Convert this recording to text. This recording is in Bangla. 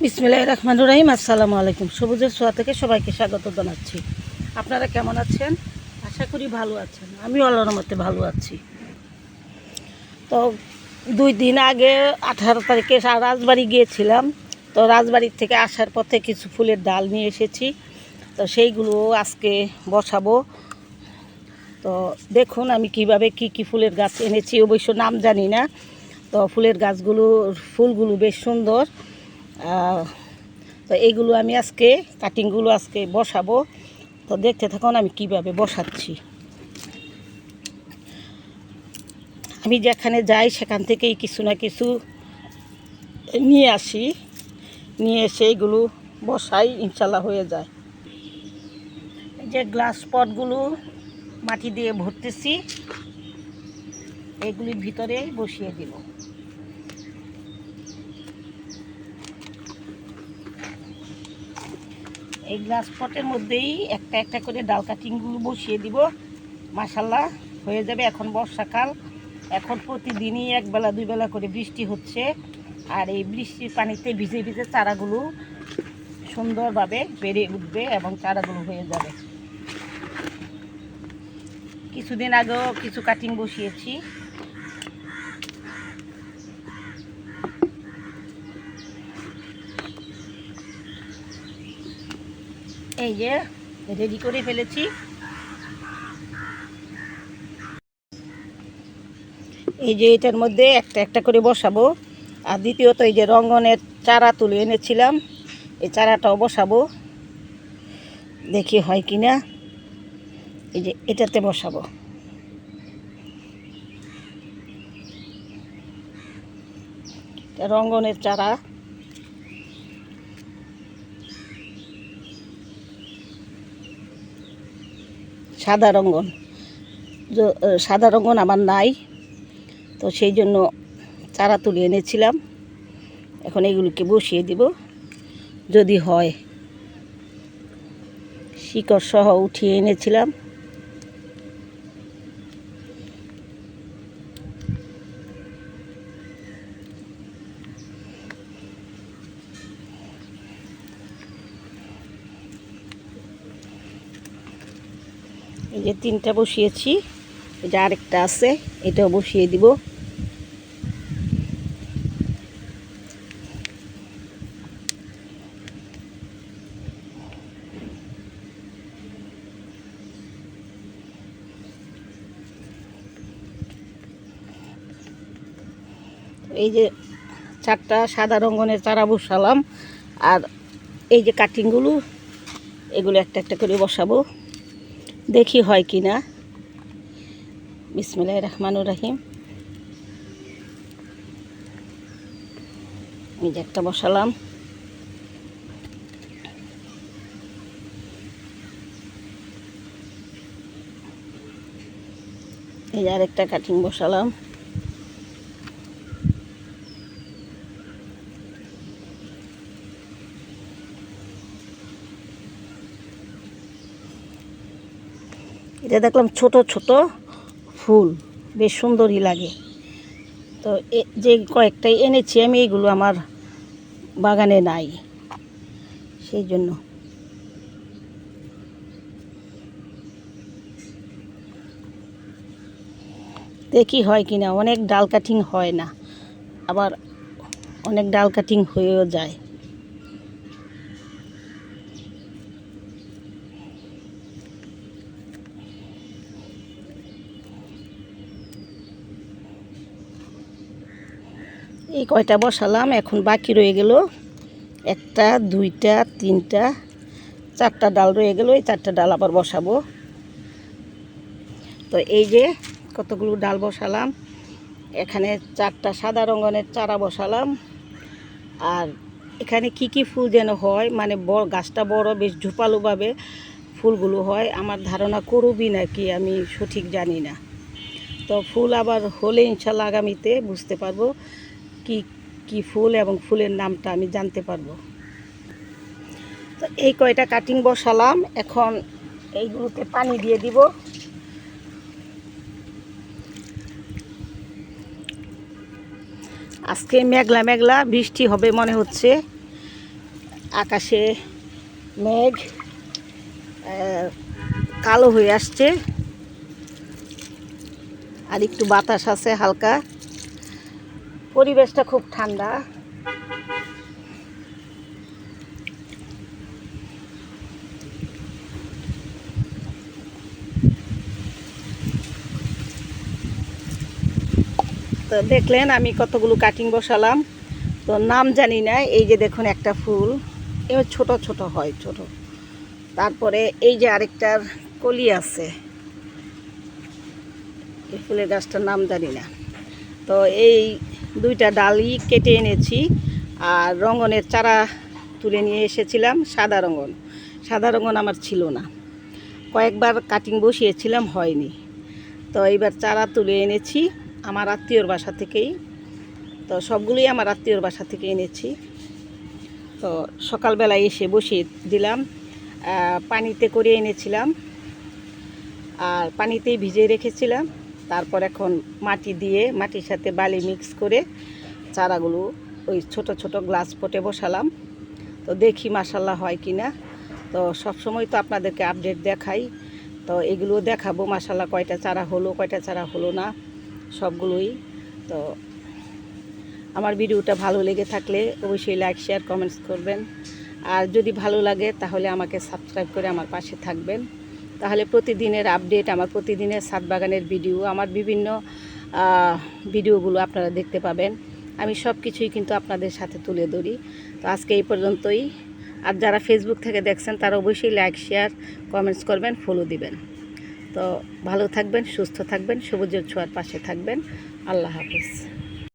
বিসমিল্লাহ রহমানুর রহিম। আসসালামু আলাইকুম। সবুজের ছোঁয়া থেকে সবাইকে স্বাগত জানাচ্ছি। আপনারা কেমন আছেন? আশা করি ভালো আছেন। আমি আল্লাহর মতে ভালো আছি। তো দুই দিন আগে আঠারো তারিখে রাজবাড়ি গিয়েছিলাম। তো রাজবাড়ির থেকে আসার পথে কিছু ফুলের ডাল নিয়ে এসেছি। তো সেইগুলো আজকে বসাবো। তো দেখুন আমি কীভাবে কি কি ফুলের গাছ এনেছি, অবশ্য নাম জানি না। তো ফুলের গাছগুলো ফুলগুলো বেশ সুন্দর। তো এইগুলো আমি আজকে কাটিংগুলো আজকে বসাবো। তো দেখতে থাকুন আমি কীভাবে বসাচ্ছি। আমি যেখানে যাই সেখান থেকেই কিছু না কিছু নিয়ে আসি। নিয়ে এসে এইগুলো বসাই, ইনশাল্লাহ হয়ে যায়। যে গ্লাস পটগুলো মাটি দিয়ে ভরতেছি। এগুলির ভিতরে বসিয়ে দিব। এই গ্লাস পটের মধ্যেই একটা একটা করে ডাল কাটিংগুলো বসিয়ে দিব। মাসাল্লাহ হয়ে যাবে এখন বর্ষাকাল। এখন প্রতিদিনই একবেলা দুই বেলা করে বৃষ্টি হচ্ছে। আর এই বৃষ্টির পানিতে ভিজে ভিজে চারাগুলো সুন্দরভাবে বেড়ে উঠবে এবং চারাগুলো হয়ে যাবে। কিছুদিন আগেও কিছু কাটিং বসিয়েছি। এই যে রেডি করে ফেলেছি। এই যে এটার মধ্যে একটা একটা করে বসাবো। আর দ্বিতীয়ত এই যে রঙ্গনের চারা তুলে এনেছিলাম, এই চারাটাও বসাবো। দেখি হয় কি না এই যে এটাতে বসাবো। রঙ্গনের চারা। সাদা রঙ্গন। সাদা রঙ্গন আমার নাই, তো সেই জন্য চারা তুলে এনেছিলাম। এখন এগুলিকে বসিয়ে দিব। যদি হয়, শিকড় সহ উঠিয়ে এনেছিলাম। এই যে তিনটা বসিয়েছি, এই যে আরেকটা আছে, এটাও বসিয়ে দিব। এই যে চারটা সাদা রঙ্গনের চারা বসালাম, আর এই যে কাটিংগুলো এগুলো একটা একটা করে বসাবো। দেখি হয় কি না। বিসমিল্লাহ রহমানুর রাহিম। এই যে একটা বসালাম। এই আরেকটা কাটিং বসালাম। এটা দেখলাম ছোট ছোট ফুল। বেশ সুন্দরই লাগে। তো যে কয়েকটাই এনেছি আমি, এগুলো আমার বাগানে নাই। সেই জন্য। দেখি হয় কি না অনেক ডাল কাটিং হয় না। আবার অনেক ডাল কাটিং হয়েও যায়। এই কয়টা বসালাম, এখন বাকি রয়ে গেল একটা, দুইটা, তিনটা, চারটা ডাল রয়ে গেল, এই চারটা ডাল আবার বসাবো। তো এই যে কতগুলো ডাল বসালাম, এখানে চারটা সাদা রঙের চারা বসালাম। আর এখানে কি কি ফুল যেন হয় মানে বড় গাছটা বড়, বেশ ঝোপালোভাবে ফুলগুলো হয়, আমার ধারণা করবি নাকি আমি সঠিক জানি না। তো ফুল আবার হলে ইনশাল্লাহ আগামীতে বুঝতে পারব। কি কি ফুল এবং ফুলের নামটা আমি জানতে পারব। তো এই কয়টা কাটিং বসালাম, এখন এইগুলোতে পানি দিয়ে দিব। আজকে মেঘলা মেঘলা বৃষ্টি হবে মনে হচ্ছে। আকাশে মেঘ কালো হয়ে আসছে। আর একটু বাতাস আছে হালকা। পরিবেশটা খুব ঠান্ডা। তো দেখলেন আমি কতগুলো কাটিং বসালাম। তো নাম জানি না, এই যে দেখুন একটা ফুল। এবার ছোট ছোট হয়, ছোট। তারপরে এই যে আরেকটার কলি আছে। এই ফুলের গাছটার নাম জানি না। তো এই দুইটা ডালই কেটে এনেছি আর রঙনের চারা তুলে নিয়ে এসেছিলাম, সাদা রঙন সাদা রঙন আমার ছিল না। কয়েকবার কাটিং বসিয়েছিলাম, হয়নি। তো এইবার চারা তুলে এনেছি আমার আত্মীয়র বাসা থেকেই। তো সবগুলোই আমার আত্মীয়র বাসা থেকে এনেছি। তো সকালবেলায় এসে বসিয়ে দিলাম পানিতে করে এনেছিলাম। আর পানিতেই ভিজিয়ে রেখেছিলাম। তারপর এখন মাটি দিয়ে মাটির সাথে বালি মিক্স করে চারাগুলো ওই ছোট ছোট গ্লাস পটে বসালাম। তো দেখি মাসাল্লাহ হয় কি না তো সবসময় তো আপনাদেরকে আপডেট দেখাই। তো এগুলো দেখাবো মাসাল্লাহ কয়টা চারা হলো, কয়টা চারা হলো না, সবগুলোই। তো আমার ভিডিওটা ভালো লেগে থাকলে অবশ্যই লাইক শেয়ার কমেন্টস করবেন। আর যদি ভালো লাগে তাহলে আমাকে সাবস্ক্রাইব করে আমার পাশে থাকবেন। তাহলে প্রতিদিনের আপডেট, আমার প্রতিদিনের সাত বাগানের ভিডিও, আমার বিভিন্ন ভিডিওগুলো আপনারা দেখতে পাবেন। আমি সব কিছুই কিন্তু আপনাদের সাথে তুলে ধরি। তো আজকে এই পর্যন্তই। আর যারা ফেসবুক থেকে দেখছেন, তারা অবশ্যই লাইক শেয়ার কমেন্টস করবেন ফলো দিবেন। তো ভালো থাকবেন, সুস্থ থাকবেন, সবুজের ছোঁয়ার পাশে থাকবেন। আল্লাহ হাফিজ।